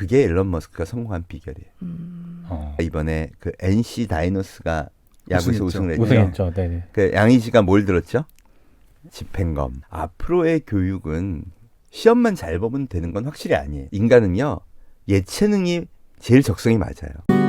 그게 일론 머스크가 성공한 비결이에요. 음. 어. 이번에 그 NC 다이노스가 야구에서 우승했죠. 우승을 했죠. 우승했죠. 네네. 그 양의지가 뭘 들었죠? 집행검. 앞으로의 교육은 시험만 잘 보면 되는 건 확실히 아니에요. 인간은요 예체능이 제일 적성이 맞아요.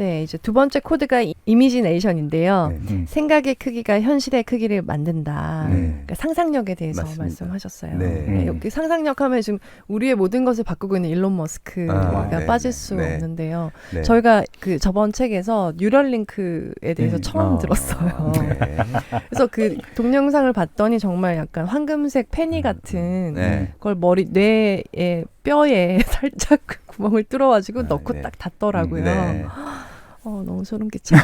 네, 이제 두 번째 코드가 이- 이미지네이션인데요. 네. 음. 생각의 크기가 현실의 크기를 만든다. 네. 그러니까 상상력에 대해서 맞습니다. 말씀하셨어요. 네. 네, 음. 여기 상상력 하면 지금 우리의 모든 것을 바꾸고 있는 일론 머스크가 아, 네, 빠질 네, 수 네. 없는데요. 네. 저희가 그 저번 책에서 뉴럴링크에 대해서 음. 처음 어, 들었어요. 네. 그래서 그 동영상을 봤더니 정말 약간 황금색 페니 같은 네. 그걸 머리 뇌에 뼈에 살짝 그 구멍을 뚫어가지고 아, 넣고 네. 딱 닫더라고요. 네. 어 너무 소름 끼쳐.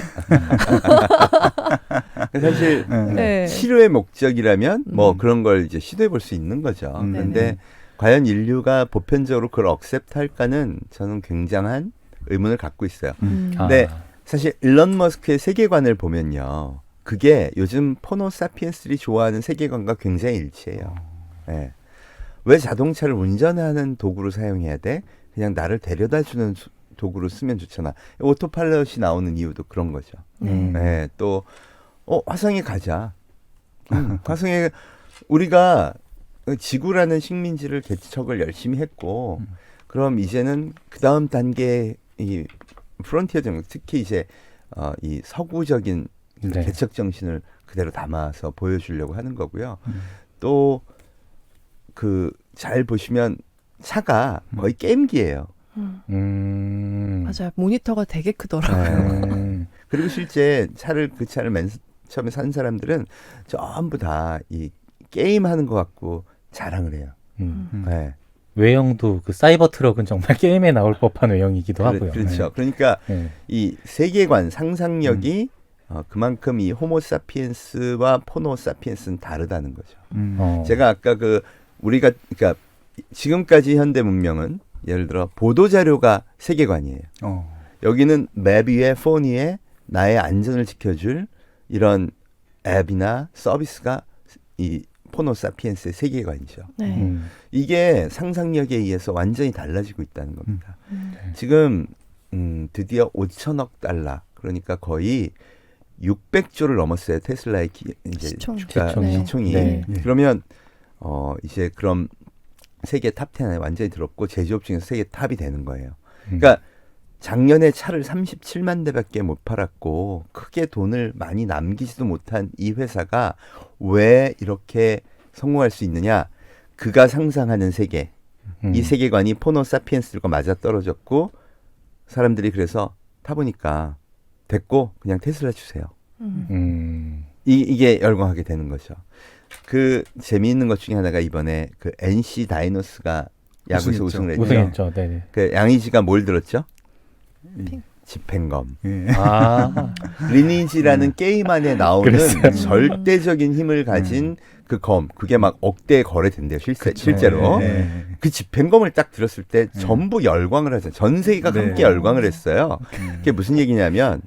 사실 네. 네. 치료의 목적이라면 뭐 음. 그런 걸 이제 시도해 볼 수 있는 거죠. 음. 그런데 네네. 과연 인류가 보편적으로 그걸 억셉트할까는 저는 굉장한 의문을 갖고 있어요. 음. 아. 네. 사실 일론 머스크의 세계관을 보면요. 그게 요즘 포노 사피엔스들이 좋아하는 세계관과 굉장히 일치해요. 예. 왜 자동차를 운전하는 도구로 사용해야 돼? 그냥 나를 데려다 주는 수- 도구로 쓰면 좋잖아. 오토파일럿이 나오는 이유도 그런 거죠. 네. 음. 예. 또 어, 화성에 가자. 음, 화성에 우리가 지구라는 식민지를 개척을 열심히 했고 음. 그럼 이제는 그 다음 단계 이 프론티어 정 특히 이제 어, 이 서구적인 그 네. 개척 정신을 그대로 담아서 보여주려고 하는 거고요. 음. 또그 잘 보시면 차가 거의 게임기예요. 음. 음. 맞아요. 모니터가 되게 크더라고요. 네. 음. 그리고 실제 차를 그 차를 맨 처음에 산 사람들은 전부 다 이 게임 하는 것 같고 자랑을 해요. 음. 음. 네. 외형도 그 사이버 트럭은 정말 게임에 나올 법한 외형이기도 그래- 하고요. 그렇죠. 그러니까 네. 이 세계관 상상력이 어, 그만큼 이 호모 사피엔스와 포노 사피엔스는 다르다는 거죠. 음. 어. 제가 아까 그 우리가 그러니까 지금까지 현대 문명은 예를 들어 보도 자료가 세계관이에요. 어. 여기는 맵 위에 폰 위에 나의 안전을 지켜줄 이런 앱이나 서비스가 이 포노 사피엔스의 세계관이죠. 네. 음. 이게 상상력에 의해서 완전히 달라지고 있다는 겁니다. 음. 지금 음, 드디어 5천억 달러 그러니까 거의 600조를 넘었어요 테슬라의 기, 이제 시총. 주가 시총이. 시총이 네. 예. 그러면 어 이제 그럼 세계 탑 10에 완전히 들었고 제조업 중에서 세계 탑이 되는 거예요. 음. 그러니까 작년에 차를 37만 대밖에 못 팔았고 크게 돈을 많이 남기지도 못한 이 회사가 왜 이렇게 성공할 수 있느냐? 그가 상상하는 세계, 음. 이 세계관이 포노 사피엔스들과 맞아 떨어졌고 사람들이 그래서 타보니까 됐고 그냥 테슬라 주세요. 음. 음. 이, 이게 열광하게 되는 거죠. 그 재미있는 것 중에 하나가 이번에 그 NC 다이노스가 야구에서 우승했죠. 우승을 했죠. 우승했죠. 네네. 그 양의지가 뭘 들었죠? 이- 집행검. 예. 아. 리니지라는 게임 안에 나오는 그랬어요. 절대적인 힘을 가진 그 검, 그게 막 억대에 거래된대요. 실제, 실제로. 예. 예. 그 집행검을 딱 들었을 때 전부 열광을 하잖아요. 전 세계가 네. 함께 열광을 했어요. 음. 그게 무슨 얘기냐면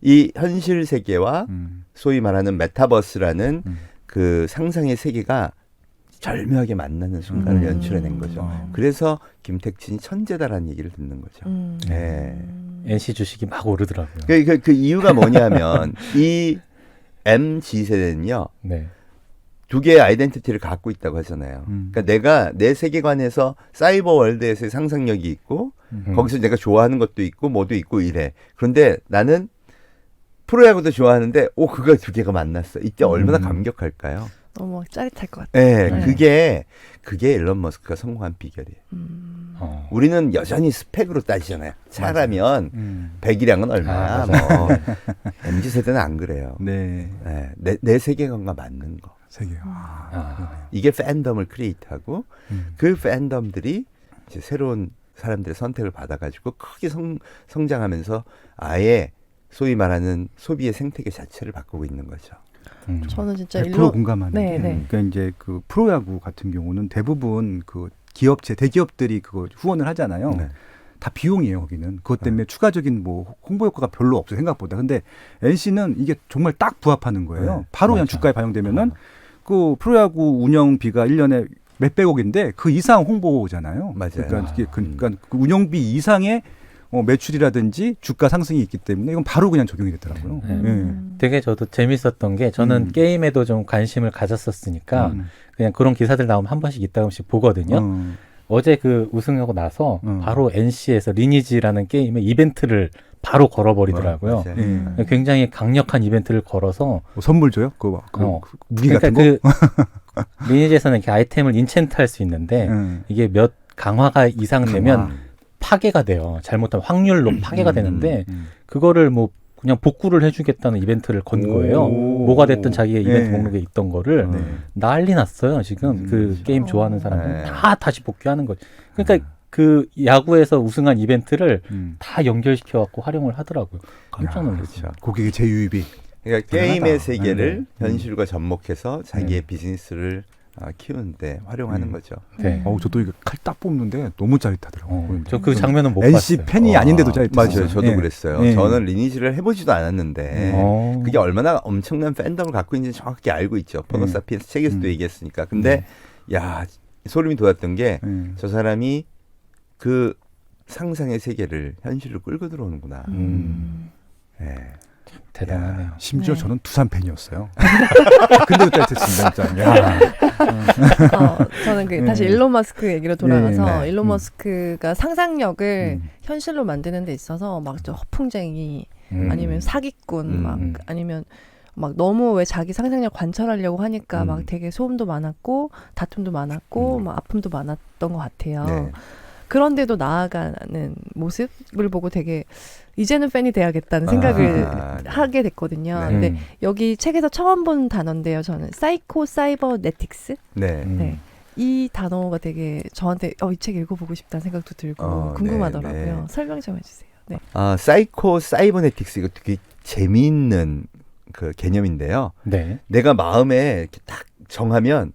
이 현실 세계와 음. 소위 말하는 메타버스라는 음. 그 상상의 세계가 절묘하게 만나는 순간을 음. 연출해낸 거죠. 어. 그래서 김택진이 천재다라는 얘기를 듣는 거죠. 음. 네. NC 주식이 막 오르더라고요. 그, 그, 그 이유가 뭐냐면 이 MG 세대는요 네. 두 개의 아이덴티티를 갖고 있다고 하잖아요. 음. 그러니까 내가 내 세계관에서 사이버 월드에서의 상상력이 있고 음. 거기서 내가 좋아하는 것도 있고 뭐도 있고 이래. 그런데 나는 프로야구도 좋아하는데 오 그거 두 개가 만났어. 이때 얼마나 음. 감격할까요? 너무 짜릿할 것 같아요. 네, 네. 그게 그게 일론 머스크가 성공한 비결이에요. 음. 어. 우리는 여전히 스펙으로 따지잖아요. 차라면 음. 배기량은 얼마야? 아, 뭐 MZ 세대는 안 그래요. 네. 네, 내, 내 세계관과 맞는 거. 세계. 아. 아. 이게 팬덤을 크리에이트하고 음. 그 팬덤들이 이제 새로운 사람들의 선택을 받아가지고 크게 성, 성장하면서 아예 소위 말하는 소비의 생태계 자체를 바꾸고 있는 거죠. 음. 저는 진짜 100% 일론 공감하는 네, 게 네. 그러니까 이제 그 프로야구 같은 경우는 대부분 그 기업체 대기업들이 그거 후원을 하잖아요. 네. 다 비용이에요 거기는 그것 때문에 추가적인 뭐 홍보 효과가 별로 없어요 생각보다 근데 NC는 이게 정말 딱 부합하는 거예요 네, 바로 그냥 맞아. 주가에 반영되면은 그 프로야구 운영비가 일년에 몇백억인데 그 이상 홍보잖아요. 맞아요. 그러니까, 이게 그, 그러니까 그 운영비 이상의 어, 매출이라든지 주가 상승이 있기 때문에 이건 바로 그냥 적용이 되더라고요. 네. 음. 되게 저도 재밌었던 게 저는 음. 게임에도 좀 관심을 가졌었으니까 음. 그냥 그런 기사들 나오면 한 번씩 이따금씩 보거든요. 어. 어제 그 우승하고 나서 음. 바로 NC에서 리니지라는 게임의 이벤트를 바로 걸어버리더라고요. 음. 예. 굉장히 강력한 이벤트를 걸어서 뭐 선물 줘요? 그, 그, 어. 그 무기 그러니까 같은 거? 그 리니지에서는 이렇게 아이템을 인챈트 할 수 있는데 음. 이게 몇 강화가 이상 되면 강화. 파괴가 돼요. 잘못하면 확률로 파괴가 음. 되는데 음. 그거를 뭐 그냥 복구를 해주겠다는 이벤트를 건 거예요. 오. 뭐가 됐든 자기의 이벤트 네. 목록에 있던 거를 네. 난리 났어요. 지금 음, 그 그렇죠. 게임 좋아하는 사람들 네. 다 다시 복귀하는 거죠. 그러니까 그 야구에서 우승한 이벤트를 음. 다 연결시켜 갖고 활용을 하더라고요. 깜짝 야, 놀랐어요. 그렇죠. 고객의 제휴입이. 그러니까. 게임의 세계를 네. 현실과 접목해서 자기의 네. 비즈니스를 아, 키우는 데 활용하는 음. 거죠. 네. 어우, 저도 이거 칼 딱 뽑는데 너무 짜릿하더라고요. 어, 보는데. 저그 장면은 못 NC 봤어요. 팬이 아닌데도 짜릿했어요. 맞아요. 저도 예. 그랬어요. 예. 저는 리니지를 해보지도 않았는데 어. 그게 얼마나 엄청난 팬덤을 갖고 있는지 정확히 알고 있죠. 포노사피엔스 책에서도 음. 얘기했으니까. 근데 야 소름이 돋았던 게저 예. 사람이 그 상상의 세계를 현실로 끌고 들어오는구나. 음. 예. 대단하네요. 야, 심지어 네. 저는 두산 팬이었어요. 근데도 짜릿했습니다, 진짜. 야. 어, 저는 그 다시 네. 일론 머스크 얘기로 돌아가서 네, 네. 일론 음. 머스크가 상상력을 음. 현실로 만드는 데 있어서 막 저 허풍쟁이 음. 아니면 사기꾼 음. 막 음. 아니면 막 너무 왜 자기 상상력 관철하려고 하니까 음. 막 되게 소음도 많았고 다툼도 많았고 음. 막 아픔도 많았던 것 같아요. 네. 그런데도 나아가는 모습을 보고 되게 이제는 팬이 돼야겠다는 생각을 아, 네. 하게 됐거든요. 네. 근데 음. 여기 책에서 처음 본 단어인데요. 저는 사이코 사이버네틱스 네. 음. 네. 이 단어가 되게 저한테 어, 이 책 읽어보고 싶다는 생각도 들고 어, 궁금하더라고요. 네, 네. 설명 좀 해주세요. 네. 아, 사이코 사이버네틱스 이거 되게 재미있는 그 개념인데요. 네. 내가 마음에 이렇게 딱 정하면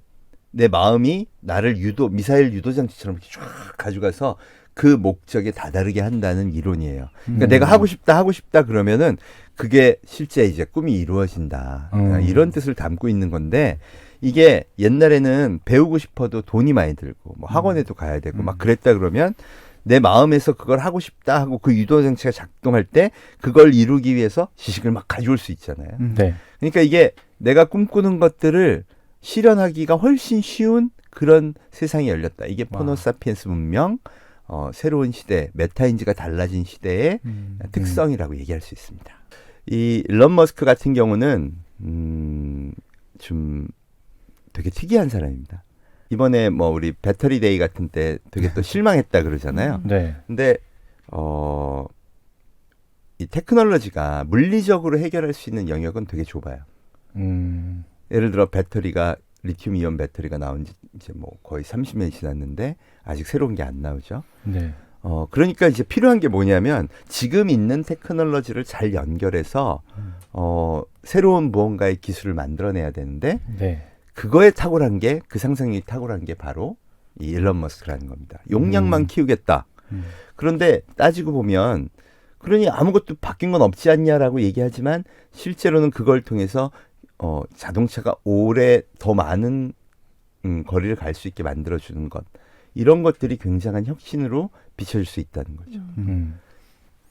내 마음이 나를 유도 미사일 유도 장치처럼 이렇게 쫙 가져가서 그 목적에 다다르게 한다는 이론이에요. 그러니까 음. 내가 하고 싶다 하고 싶다 그러면은 그게 실제 이제 꿈이 이루어진다 음. 이런 뜻을 담고 있는 건데 이게 옛날에는 배우고 싶어도 돈이 많이 들고 뭐 학원에도 가야 되고 막 음. 그랬다 그러면 내 마음에서 그걸 하고 싶다 하고 그 유도 장치가 작동할 때 그걸 이루기 위해서 지식을 막 가져올 수 있잖아요. 음. 네. 그러니까 이게 내가 꿈꾸는 것들을 실현하기가 훨씬 쉬운 그런 세상이 열렸다. 이게 와. 포노사피엔스 문명, 어, 새로운 시대, 메타인지가 달라진 시대의 음. 특성이라고 얘기할 수 있습니다. 이 일론 머스크 같은 경우는 음, 좀 되게 특이한 사람입니다. 이번에 뭐 우리 배터리 데이 같은 때 되게 또 실망했다 그러잖아요. 음. 네. 근데 어, 이 테크놀로지가 물리적으로 해결할 수 있는 영역은 되게 좁아요. 음. 예를 들어 배터리가 리튬 이온 배터리가 나온 지 이제 뭐 거의 30년이 지났는데 아직 새로운 게 안 나오죠. 네. 어, 그러니까 이제 필요한 게 뭐냐면 지금 있는 테크놀로지를 잘 연결해서 어, 새로운 무언가의 기술을 만들어내야 되는데 네. 그거에 탁월한 게 그 상상력이 탁월한 게 바로 이 일론 머스크라는 겁니다. 용량만 음. 키우겠다. 음. 그런데 따지고 보면 그러니 아무것도 바뀐 건 없지 않냐라고 얘기하지만 실제로는 그걸 통해서 어, 자동차가 오래 더 많은 음, 거리를 갈 수 있게 만들어주는 것 이런 것들이 굉장한 혁신으로 비춰질 수 있다는 거죠. 음.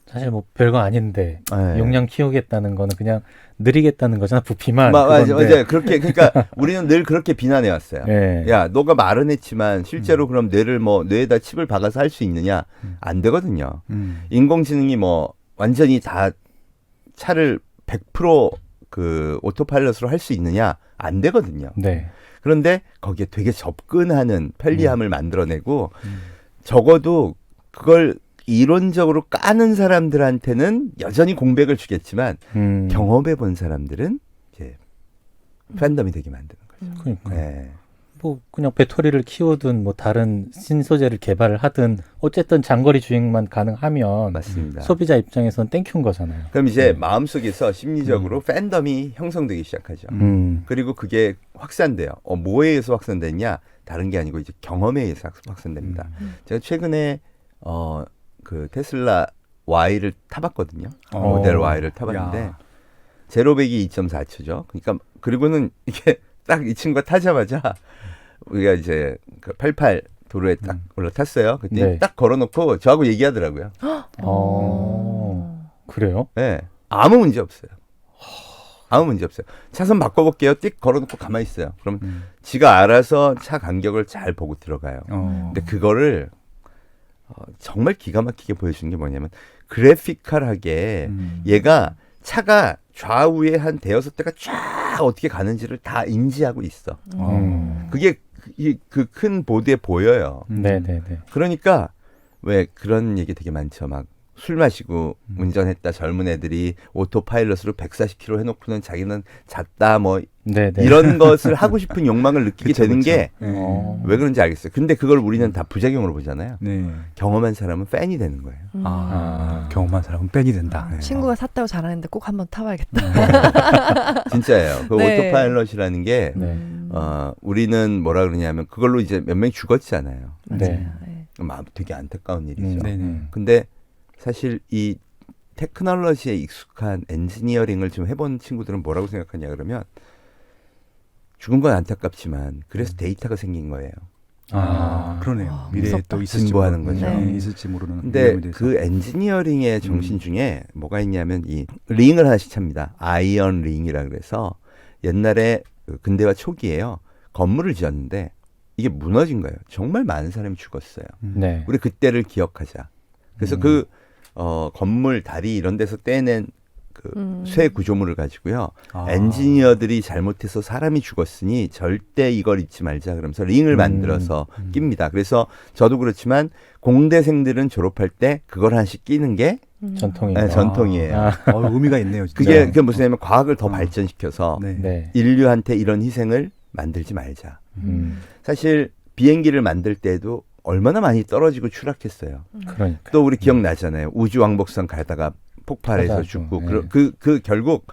사실 뭐 별거 아닌데 네. 용량 키우겠다는 거는 그냥 느리겠다는 거잖아 부피만. 마, 맞아. 맞아요. 그렇게 그러니까 우리는 늘 그렇게 비난해 왔어요. 네. 야, 너가 말은 했지만 실제로 그럼 뇌를 뭐 뇌에다 칩을 박아서 할 수 있느냐? 음. 안 되거든요. 음. 인공지능이 뭐 완전히 다 차를 100% 그 오토파일럿으로 할 수 있느냐? 안 되거든요. 네. 그런데 거기에 되게 접근하는 편리함을 만들어내고 음. 적어도 그걸 이론적으로 까는 사람들한테는 여전히 공백을 주겠지만 음. 경험해 본 사람들은 이제 팬덤이 되게 만드는 거죠. 그러니까 네. 뭐 그냥 배터리를 키우든 뭐 다른 신소재를 개발을 하든 어쨌든 장거리 주행만 가능하면 맞습니다. 소비자 입장에서는 땡큐인 거잖아요. 그럼 이제 네. 마음속에서 심리적으로 팬덤이 형성되기 시작하죠. 음. 그리고 그게 확산돼요. 어, 뭐에 의해서 확산됐냐? 다른 게 아니고 이제 경험에 의해서 확- 확산됩니다. 음. 제가 최근에 어, 그 테슬라 Y를 타봤거든요. 어. 모델 Y를 타봤는데 야. 제로백이 2.4초죠. 그러니까 그리고는 이게 딱 이 친구가 타자마자 우리가 이제 그88 도로에 딱 음. 올라탔어요. 그때 네. 딱 걸어놓고 저하고 얘기하더라고요. 어. 그래요? 예. 아무 문제 없어요. 아무 문제 없어요. 차선 바꿔볼게요. 띡 걸어놓고 가만히 있어요. 그럼 음. 지가 알아서 차 간격을 잘 보고 들어가요. 어. 근데 그거를 어, 정말 기가 막히게 보여주는 게 뭐냐면 그래피컬하게 음. 얘가 차가 좌우에 한 대여섯 대가 쫙 어떻게 가는지를 다 인지하고 있어. 음. 그게 그 큰 보드에 보여요. 음. 네네 네. 그러니까 왜 그런 얘기 되게 많죠. 막 술 마시고 음. 운전했다 젊은 애들이 오토파일럿으로 140km 해놓고는 자기는 잤다 뭐 네네. 이런 것을 하고 싶은 욕망을 느끼게 그쵸, 되는 그쵸. 게왜 네. 어. 그런지 알겠어요. 근데 그걸 우리는 다 부작용으로 보잖아요. 네. 경험한 사람은 팬이 되는 거예요. 음. 아, 아. 경험한 사람은 뺀이 된다. 네. 친구가 샀다고 잘하는데 꼭 한번 타봐야겠다. 진짜예요. 그 네. 오토파일럿이라는 게 네. 음. 어, 우리는 뭐라 그러냐면 그걸로 이제 몇 명이 죽었잖아요. 맞아요. 네. 네. 마- 되게 안타까운 일이죠. 음, 네네. 근데 사실 이 테크놀로지에 익숙한 엔지니어링을 좀 해본 친구들은 뭐라고 생각하냐 그러면 죽은 건 안타깝지만 그래서 데이터가 생긴 거예요. 아, 아. 그러네요. 와, 미래에. 또 있을지 모르는, 거죠. 네, 네. 있을지 모르는 근데. 그 엔지니어링의 음. 정신 중에 뭐가 있냐면 이 링을 하나씩 찹니다. 아이언 링이라 그래서 옛날에 그 근대화 초기에요. 건물을 지었는데 이게 무너진 거예요. 정말 많은 사람이 죽었어요. 음. 네. 우리 그때를 기억하자. 그래서 음. 그 어, 건물 다리 이런 데서 떼낸 그 음. 쇠 구조물을 가지고요. 아. 엔지니어들이 잘못해서 사람이 죽었으니 절대 이걸 잊지 말자 그러면서 링을 음. 만들어서 음. 낍니다. 그래서 저도 그렇지만 공대생들은 졸업할 때 그걸 하나씩 끼는 게 음. 전통이죠. 네, 전통이에요. 아, 어, 의미가 있네요. 진짜. 그게 네. 그게 무슨 냐면 과학을 더 어. 발전시켜서 네. 네. 인류한테 이런 희생을 만들지 말자. 음. 사실 비행기를 만들 때도 얼마나 많이 떨어지고 추락했어요. 그러니까. 또 우리 기억나잖아요. 우주 왕복선 가다가 폭발해서 맞아요. 죽고 네. 그, 그, 그 결국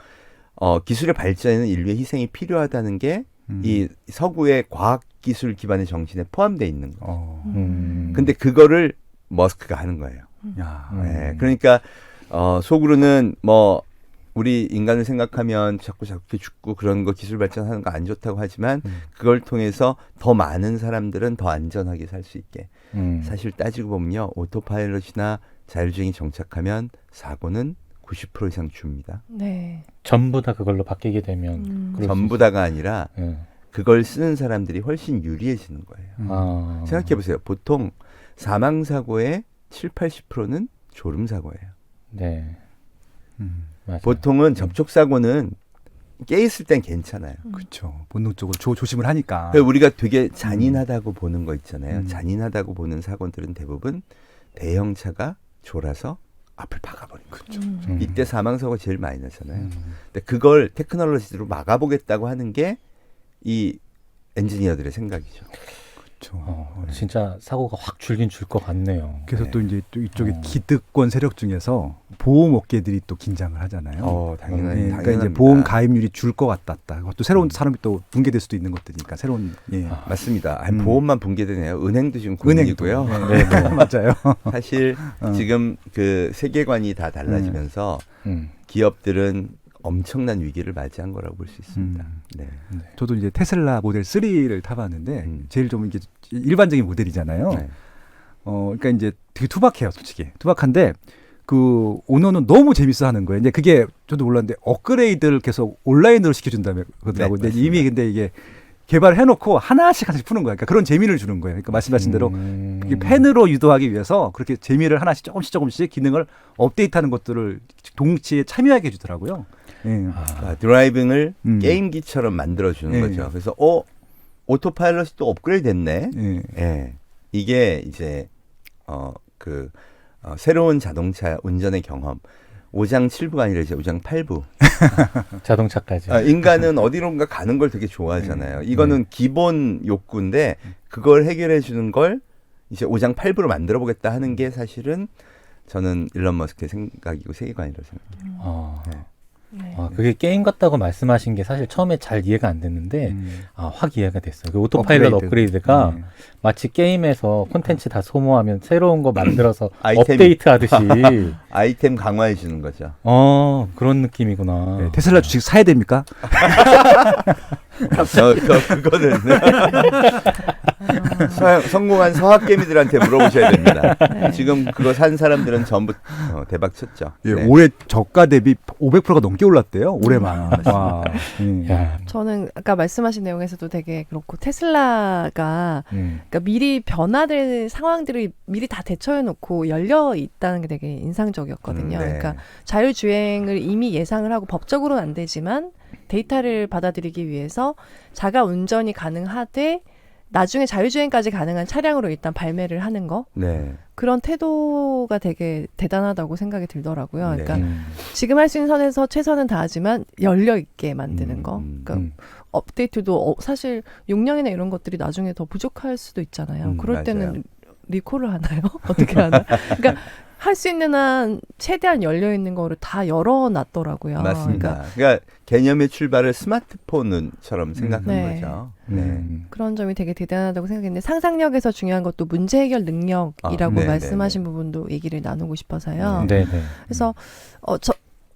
어, 기술의 발전에는 인류의 희생이 필요하다는 게이 음. 서구의 과학 기술 기반의 정신에 포함되어 있는 거예요. 어. 음. 근데 그거를 머스크가 하는 거예요. 야. 음. 네, 그러니까 어, 속으로는 뭐 우리 인간을 생각하면 자꾸 자꾸 죽고 그런 거 기술 발전하는 거 안 좋다고 하지만 음. 그걸 통해서 더 많은 사람들은 더 안전하게 살 수 있게 음. 사실 따지고 보면요 오토파일럿이나 자율주행이 정착하면 사고는 90% 이상 줍니다. 네. 전부 다 그걸로 바뀌게 되면 음. 그럴 수 전부 다가 아니라 있- 예. 그걸 쓰는 사람들이 훨씬 유리해지는 거예요. 음. 아. 생각해 보세요. 보통 사망 사고의 7, 80%는 졸음 사고예요. 네. 음. 맞아요. 보통은 접촉 사고는 깨 있을 땐 괜찮아요. 그렇죠. 본능적으로 조, 조심을 하니까. 그래서 우리가 되게 잔인하다고 보는 거 있잖아요. 음. 잔인하다고 보는 사고들은 대부분 대형차가 졸아서 앞을 박아버린 거죠. 음. 음. 이때 사망 사고가 제일 많이 나잖아요. 음. 근데 그걸 테크놀로지로 막아보겠다고 하는 게 이 엔지니어들의 생각이죠. 그렇죠. 어, 네. 진짜 사고가 확 줄긴 줄 것 같네요. 그래서 네. 또 이제 또 이쪽에 어. 기득권 세력 중에서 보험 업계들이 또 긴장을 하잖아요. 어, 당연한, 네, 당연합니다. 그러니까 이제 보험 가입률이 줄 것 같다. 그것도 새로운 사람이 또 붕괴될 수도 있는 것들이니까 새로운 예. 아, 맞습니다. 아, 음. 보험만 붕괴되네요. 은행도 지금 은행도 고민이고요. 네, 네, 맞아요. 사실 어. 지금 그 세계관이 다 달라지면서 음. 기업들은 엄청난 위기를 맞이한 거라고 볼 수 있습니다. 음. 네. 저도 이제 테슬라 모델 3를 타봤는데 음. 제일 좀 이게 일반적인 모델이잖아요. 네. 어, 그러니까 이제 되게 투박해요, 솔직히. 투박한데 그 오너는 너무 재밌어 하는 거예요. 근데 그게 저도 몰랐는데 업그레이드를 계속 온라인으로 시켜준다며 그러더라고요. 네, 근데. 이미 근데 이게 개발을 해놓고 하나씩 하나씩 푸는 거예요. 그러니까 그런 재미를 주는 거예요. 그러니까 말씀하신 대로 음. 팬으로 유도하기 위해서 그렇게 재미를 하나씩 조금씩 조금씩 기능을 업데이트하는 것들을 동시에 참여하게 해주더라고요. 예. 아, 아, 드라이빙을 음. 게임기처럼 만들어주는 예. 거죠. 그래서 어 오토파일럿이 또 업그레이드 됐네. 예. 예. 이게 이제 어그 어, 새로운 자동차 운전의 경험. 5장 7부가 아니라 이제 5장 8부. 자동차까지. 아, 인간은 어디론가 가는 걸 되게 좋아하잖아요. 이거는 기본 욕구인데 그걸 해결해 주는 걸 이제 5장 8부로 만들어 보겠다 하는 게 사실은 저는 일론 머스크의 생각이고 세계관이라고 생각해요. 아, 네. 네. 아, 그게 게임 같다고 말씀하신 게 사실 처음에 잘 이해가 안 됐는데 음. 아, 확 이해가 됐어요. 그 오토파일럿 업그레이드. 업그레이드 가 네. 마치 게임에서 콘텐츠 다 소모하면 새로운 거 만들어서 아이템이- 업데이트 하듯이 아이템 강화해 주는 거죠. 어, 그런 느낌이구나. 네, 테슬라 주식 사야 됩니까? 저, 그, 그거는 서- 성공한 서학개미들한테 물어보셔야 됩니다. 네. 지금 그거 산 사람들은 전부 어, 대박 쳤죠. 예, 네. 올해 저가 대비 500%가 넘게 올랐대요. 올해만. 와. 예. 야, 저는 아까 말씀하신 내용에서도 되게 그렇고 테슬라가 음. 그러니까 미리 변화될 상황들을 미리 다 대처해 놓고 열려 있다는 게 되게 인상적이었거든요. 음, 네. 그러니까 자율주행을 이미 예상을 하고 법적으로는 안 되지만 데이터를 받아들이기 위해서 자가 운전이 가능하되 나중에 자율주행까지 가능한 차량으로 일단 발매를 하는 거 네. 그런 태도가 되게 대단하다고 생각이 들더라고요. 네. 그러니까 음. 지금 할 수 있는 선에서 최선은 다하지만 열려 있게 만드는 음, 거. 음, 그러니까 음. 업데이트도 어, 사실 용량이나 이런 것들이 나중에 더 부족할 수도 있잖아요. 음, 그럴 맞아요. 때는 리콜을 하나요? 어떻게 하나? 그러니까 할 수 있는 한 최대한 열려 있는 거를 다 열어놨더라고요. 맞습니다. 그러니까 그러니까, 개념의 출발을 스마트폰처럼 생각한 네. 거죠. 네. 음. 그런 점이 되게 대단하다고 생각했는데 상상력에서 중요한 것도 문제 해결 능력이라고 아, 네, 말씀하신 네, 부분도 얘기를 나누고 싶어서요. 네, 네. 그래서 어, 저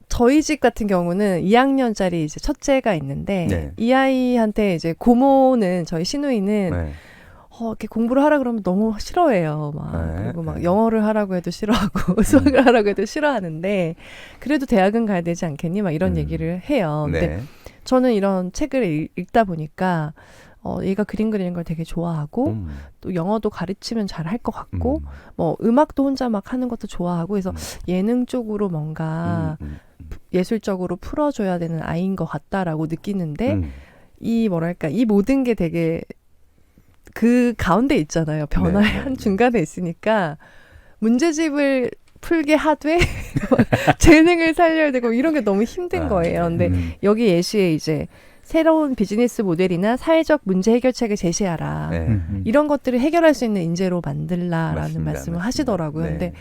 저희 집 같은 경우는 2학년짜리 이제 첫째가 있는데 네. 이 아이한테 이제 고모는 저희 시누이는 네. 어, 이렇게 공부를 하라 그러면 너무 싫어해요. 막 네, 그리고 막 네. 영어를 하라고 해도 싫어하고 수학을 하라고 해도 싫어하는데 그래도 대학은 가야 되지 않겠니? 막 이런 음. 얘기를 해요. 근데 네. 저는 이런 책을 읽, 읽다 보니까 어, 얘가 그림 그리는 걸 되게 좋아하고 음, 또 영어도 가르치면 잘 할 것 같고 음, 뭐 음악도 혼자 막 하는 것도 좋아하고 그래서 음. 예능 쪽으로 뭔가 음, 예술적으로 풀어줘야 되는 아이인 것 같다라고 느끼는데 음. 이 뭐랄까 이 모든 게 되게 그 가운데 있잖아요. 변화의 네, 네, 한 네. 중간에 있으니까 문제집을 풀게 하되 재능을 살려야 되고 이런 게 너무 힘든 아, 거예요. 근데 음. 여기 예시에 이제 새로운 비즈니스 모델이나 사회적 문제 해결책을 제시하라. 네. 음, 음. 이런 것들을 해결할 수 있는 인재로 만들라라는 맞습니다, 말씀을 맞습니다. 하시더라고요. 네. 근데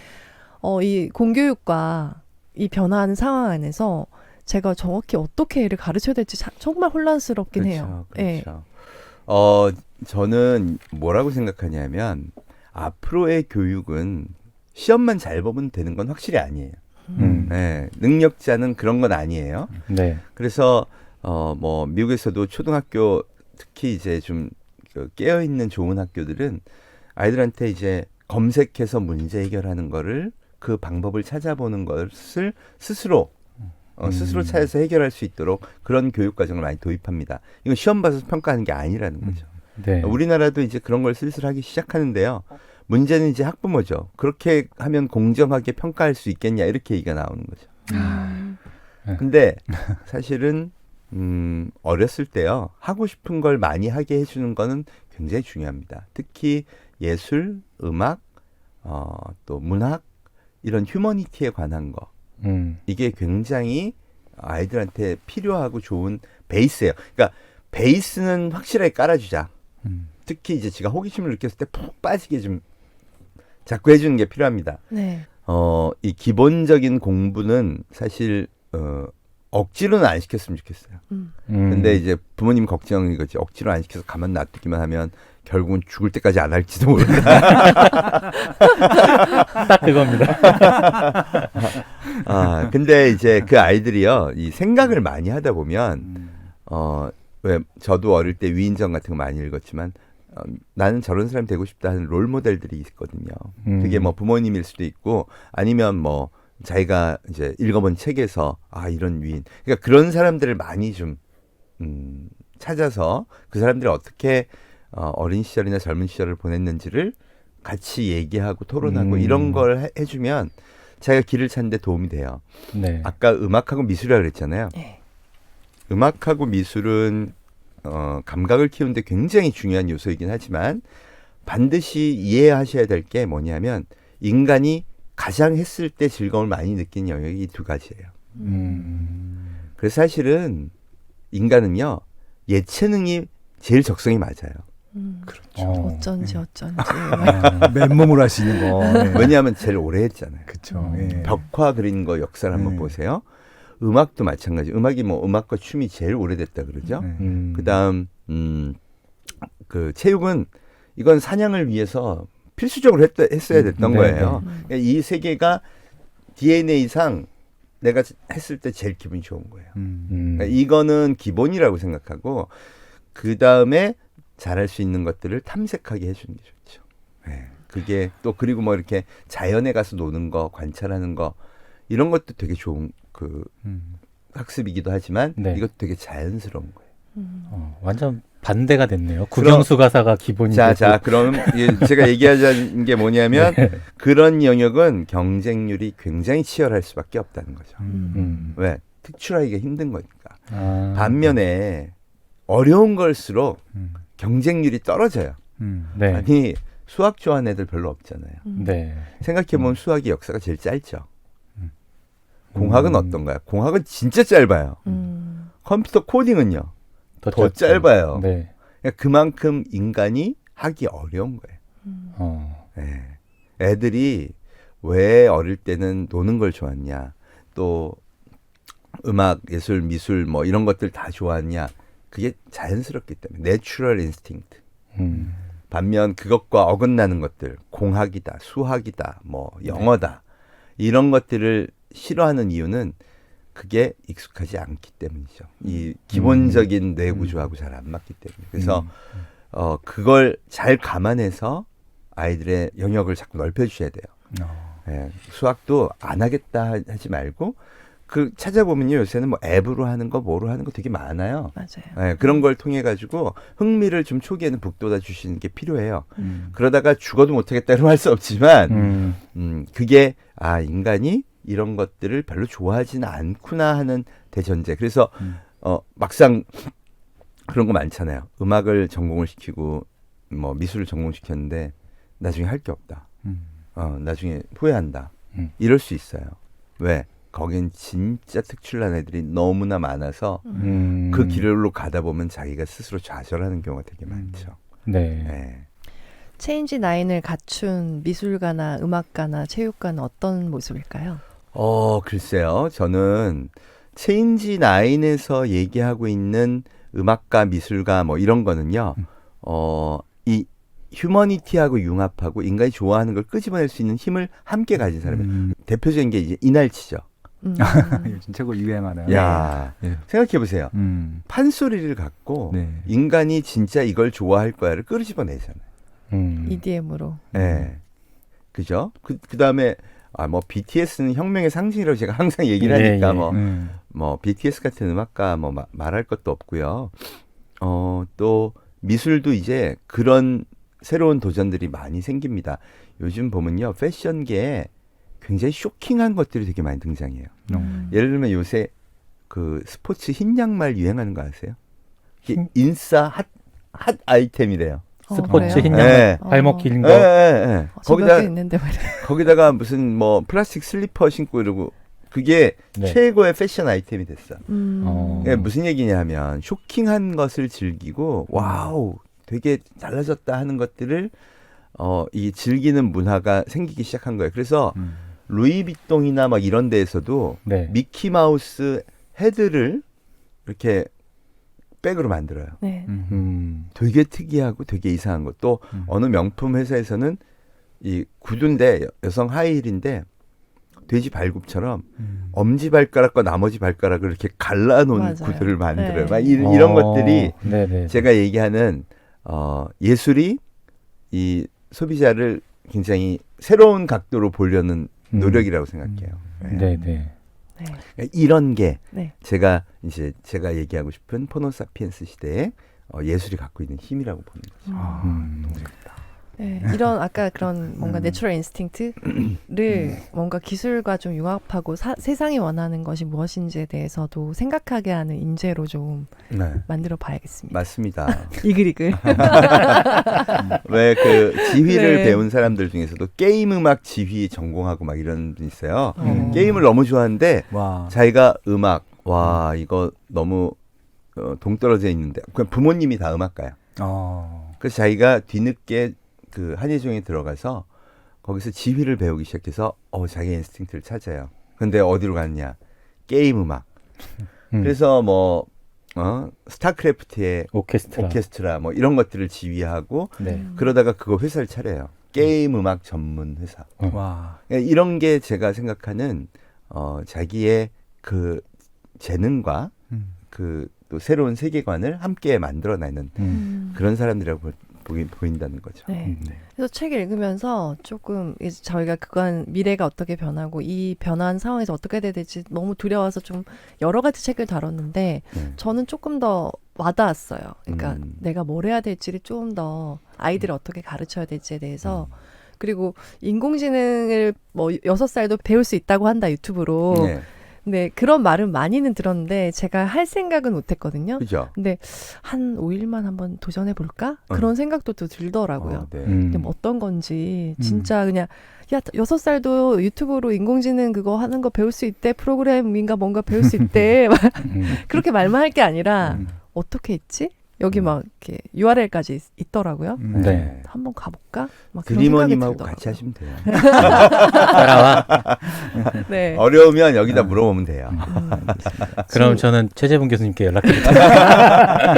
어, 이 공교육과 이 변화하는 상황 안에서 제가 정확히 어떻게 애를 가르쳐야 될지 자- 정말 혼란스럽긴 해요. 예. 그렇죠. 어, 저는 뭐라고 생각하냐면 앞으로의 교육은 시험만 잘 보면 되는 건 확실히 아니에요. 음. 네, 능력자는 그런 건 아니에요. 네. 그래서 어, 뭐 미국에서도 초등학교 특히 이제 좀그 깨어 있는 좋은 학교들은 아이들한테 이제 검색해서 문제 해결하는 거를 그 방법을 찾아보는 것을 스스로 어, 스스로 음. 찾아서 해결할 수 있도록 그런 교육 과정을 많이 도입합니다. 이건 시험 봐서 평가하는 게 아니라는 거죠. 네. 우리나라도 이제 그런 걸 슬슬 하기 시작하는데요. 문제는 이제 학부모죠. 그렇게 하면 공정하게 평가할 수 있겠냐 이렇게 얘기가 나오는 거죠. 음. 근데 사실은 음, 어렸을 때요 하고 싶은 걸 많이 하게 해주는 거는 굉장히 중요합니다. 특히 예술, 음악, 어, 또 문학 이런 휴머니티에 관한 거 음. 이게 굉장히 아이들한테 필요하고 좋은 베이스예요. 그러니까 베이스는 확실하게 깔아주자. 음. 특히 이제 제가 호기심을 느꼈을 때 푹 빠지게 좀 자꾸 해주는 게 필요합니다. 네. 어, 이 기본적인 공부는 사실 어, 억지로는 안 시켰으면 좋겠어요. 음. 음. 근데 이제 부모님 걱정이 거지. 억지로 안 시켜서 가만 놔두기만 하면 결국은 죽을 때까지 안 할지도 모른다. 딱 그겁니다. 아, 근데 이제 그 아이들이요, 이 생각을 많이 하다 보면, 어, 왜, 저도 어릴 때 위인전 같은 거 많이 읽었지만, 어, 나는 저런 사람이 되고 싶다 하는 롤 모델들이 있거든요. 음. 그게 뭐 부모님일 수도 있고, 아니면 뭐, 자기가 이제 읽어본 책에서, 아, 이런 위인. 그러니까 그런 사람들을 많이 좀, 음, 찾아서 그 사람들이 어떻게, 어, 어린 시절이나 젊은 시절을 보냈는지를 같이 얘기하고 토론하고 음. 이런 걸 해- 해주면 자기가 길을 찾는데 도움이 돼요. 네. 아까 음악하고 미술이라 그랬잖아요. 네. 음악하고 미술은 어, 감각을 키우는데 굉장히 중요한 요소이긴 하지만 반드시 이해하셔야 될 게 뭐냐면 인간이 가장 했을 때 즐거움을 많이 느끼는 영역이 이두 가지예요. 음. 그래서 사실은 인간은요 예체능이 제일 적성이 맞아요. 음. 어. 어쩐지 어쩐지. 아, 맨몸으로 있는 거. 네. 왜냐하면 제일 오래 했잖아요. 그렇죠. 음. 예. 벽화 그린 거 역사를 한번 네. 보세요. 음악도 마찬가지. 음악이 뭐 음악과 춤이 제일 오래됐다 그러죠. 네. 음. 그다음 음, 그 체육은 이건 사냥을 위해서 필수적으로 했, 했어야 됐던 네, 거예요. 네. 그러니까 이 세계가 DNA상 내가 했을 때 제일 기분이 좋은 거예요. 음. 음. 그러니까 이거는 기본이라고 생각하고 그 다음에 잘할 수 있는 것들을 탐색하게 해주는 게 좋죠. 네. 그게 또 그리고 뭐 이렇게 자연에 가서 노는 거, 관찰하는 거 이런 것도 되게 좋은 그 음. 학습이기도 하지만 네. 이것도 되게 자연스러운 거예요. 음. 어, 완전 반대가 됐네요. 국영수 가사가 기본이 자, 되고. 자, 그럼 예, 제가 얘기하자는 게 뭐냐면 네. 그런 영역은 경쟁률이 굉장히 치열할 수밖에 없다는 거죠. 음. 음. 왜? 특출하기가 힘든 거니까. 아. 반면에 어려운 걸수록 음. 경쟁률이 떨어져요. 음. 네. 아니 수학 좋아하는 애들 별로 없잖아요. 음. 네. 생각해보면 음. 수학의 역사가 제일 짧죠. 음. 공학은 음. 어떤가요? 공학은 진짜 짧아요. 음. 컴퓨터 코딩은요. 더, 더. 짧아요. 네. 그러니까 그만큼 인간이 하기 어려운 거예요. 음. 어. 예. 애들이 왜 어릴 때는 노는 걸 좋아했냐, 또 음악, 예술, 미술 뭐 이런 것들 다 좋아했냐, 그게 자연스럽기 때문에 내추럴 인스팅트. 음. 반면 그것과 어긋나는 것들, 공학이다, 수학이다, 뭐 영어다 이런 것들을 싫어하는 이유는 그게 익숙하지 않기 때문이죠. 이 기본적인 뇌 구조하고 잘 안 맞기 때문에. 그래서 음. 어 그걸 잘 감안해서 아이들의 영역을 자꾸 넓혀 주셔야 돼요. 어. 예, 수학도 안 하겠다 하- 하지 말고 그 찾아보면요 요새는 뭐 앱으로 하는 거 뭐로 하는 거 되게 많아요. 맞아요. 예, 그런 걸 통해 가지고 흥미를 좀 초기에는 북돋아 주시는 게 필요해요. 음. 그러다가 죽어도 못하겠다 이러면 할수 없지만 음. 음, 그게 아 인간이 이런 것들을 별로 좋아하지는 않구나 하는 대전제. 그래서 음. 어 막상 그런 거 많잖아요. 음악을 전공을 시키고 뭐 미술을 전공시켰는데 나중에 할 게 없다. 음. 어 나중에 후회한다. 음. 이럴 수 있어요. 왜? 거긴 진짜 특출난 애들이 너무나 많아서 음. 그 길로 가다 보면 자기가 스스로 좌절하는 경우가 되게 많죠. 네. 네. 체인지 나인을 갖춘 미술가나 음악가나 체육가는 어떤 모습일까요? 어, 글쎄요. 저는 체인지 나인에서 얘기하고 있는 음악가, 미술가 뭐 이런 거는요. 음. 어, 이 휴머니티하고 융합하고 인간이 좋아하는 걸 끄집어낼 수 있는 힘을 함께 가진 사람이에요. 음. 대표적인 게 이제 이날치죠. 음. 요즘 최고 유행하는. 야, 예. 생각해 보세요. 음. 판소리를 갖고 네. 인간이 진짜 이걸 좋아할 거야를 끄집어내잖아요. 음. EDM으로. 예. 네. 그죠? 그, 그 다음에, 아, 뭐, BTS는 혁명의 상징이라고 제가 항상 얘기를 예, 하니까, 예. 뭐, 음. 뭐 BTS 같은 음악가 뭐 마- 말할 것도 없고요. 어, 또 미술도 이제 그런 새로운 도전들이 많이 생깁니다. 요즘 보면요. 패션계에 굉장히 쇼킹한 것들이 되게 많이 등장해요. 음. 예를 들면 요새 그 스포츠 흰 양말 유행하는 거 아세요? 이게 인싸 핫, 핫 아이템이래요. 어, 스포츠? 흰 네. 양말 어. 발목 긴 예, 거. 예, 예. 어, 저몇 거기다 개 있는데 말이야. 거기다가 무슨 뭐 플라스틱 슬리퍼 신고 이러고 그게 네. 최고의 패션 아이템이 됐어. 음. 어. 예, 무슨 얘기냐 하면 쇼킹한 것을 즐기고 와우 되게 달라졌다 하는 것들을 어, 이 즐기는 문화가 생기기 시작한 거예요. 그래서 음. 루이비통이나 막 이런 데에서도 네. 미키 마우스 헤드를 이렇게 백으로 만들어요. 네. 음. 음. 되게 특이하고 되게 이상한 것. 또 음. 어느 명품 회사에서는 이 구두인데 여- 여성 하이힐인데 돼지 발굽처럼 음. 엄지 발가락과 나머지 발가락을 이렇게 갈라놓은 맞아요. 구두를 만들어요. 네. 막 이, 런 어, 것들이 네네. 제가 얘기하는 어, 예술이 이 소비자를 굉장히 새로운 각도로 보려는 음. 노력이라고 생각해요. 네. 네 네. 네. 그러니까 이런 게 네. 제가 이제 제가 얘기하고 싶은 포노사피엔스 시대에 어, 예술이 갖고 있는 힘이라고 보는 거죠. 아, 음. 재밌다. 네, 이런 아까 그런 뭔가 음. 내추럴 인스팅트를 뭔가 기술과 좀 융합하고 사- 세상이 원하는 것이 무엇인지에 대해서도 생각하게 하는 인재로 좀 네. 만들어 봐야겠습니다. 맞습니다. 이글이글. 왜 그 지휘를 네. 배운 사람들 중에서도 게임 음악 지휘 전공하고 막 이런 분 있어요. 어. 게임을 너무 좋아하는데 와. 자기가 음악 와 이거 너무 어, 동떨어져 있는데 그냥 부모님이 다 음악가야. 어. 그래서 자기가 뒤늦게 그 한예종에 들어가서 거기서 지휘를 배우기 시작해서 어 자기 인스팅트를 찾아요. 근데 어디로 갔냐? 게임 음악. 음. 그래서 뭐 어, 스타크래프트의 오케스트라. 오케스트라 뭐 이런 것들을 지휘하고 네. 음. 그러다가 그거 회사를 차려요. 게임 음악 전문 회사. 어. 와. 그러니까 이런 게 제가 생각하는 어 자기의 그 재능과 음. 그또 새로운 세계관을 함께 만들어내는 음. 음. 그런 사람들이라고 보, 보이, 보인다는 거죠. 네. 음, 네. 그래서 책을 읽으면서 조금 이제 저희가 그간 미래가 어떻게 변하고 이 변한 상황에서 어떻게 돼야 될지 너무 두려워서 좀 여러 가지 책을 다뤘는데 네. 저는 조금 더 와닿았어요. 그러니까 음. 내가 뭘 해야 될지를 좀더 아이들을 어떻게 가르쳐야 될지에 대해서 음. 그리고 인공지능을 뭐 여섯 살도 배울 수 있다고 한다 유튜브로. 네. 네 그런 말은 많이는 들었는데 제가 할 생각은 못 했거든요. 그죠? 근데 한 5일만 한번 도전해 볼까? 어. 그런 생각도 또 들더라고요. 어, 네. 음. 근데 뭐 어떤 건지 음. 진짜 그냥 야 여섯 살도 유튜브로 인공지능 그거 하는 거 배울 수 있대 프로그램인가 뭔가 배울 수 있대 막 음. 그렇게 말만 할 게 아니라 음. 어떻게 했지 여기 음. 막 이렇게 URL까지 있, 있더라고요 음. 네. 한번 가볼까 막 그런 드리머님하고 같이 하시면 돼요. 따라와. 네 어려우면 여기다 물어보면 돼요. 음. 그럼 저는 최재분 교수님께 연락드릴게요. 아,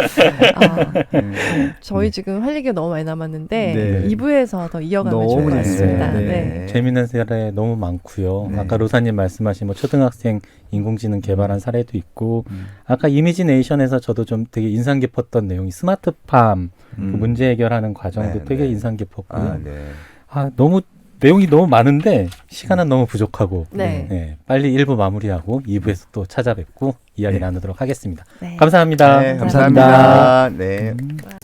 음. 저희 지금 할 얘기가 너무 많이 남았는데 네. 2부에서 더 이어가면 너무 좋을 것. 같습니다. 네. 네. 재미있는 사례 너무 많고요. 네. 아까 로사님 말씀하신 뭐 초등학생 인공지능 개발한 사례도 있고 음. 아까 이미지 네이션에서 저도 좀 되게 인상 깊었던 내용이 스마트팜 그 음. 문제 해결하는 과정도 네, 되게 네. 인상 깊었고 요. 아, 네. 아 너무 내용이 너무 많은데 시간은 너무 부족하고 네. 네, 빨리 1부 마무리하고 2부에서 또 찾아뵙고 이야기 네. 나누도록 하겠습니다. 네. 감사합니다. 네, 감사합니다. 감사합니다. 네. 음. 와.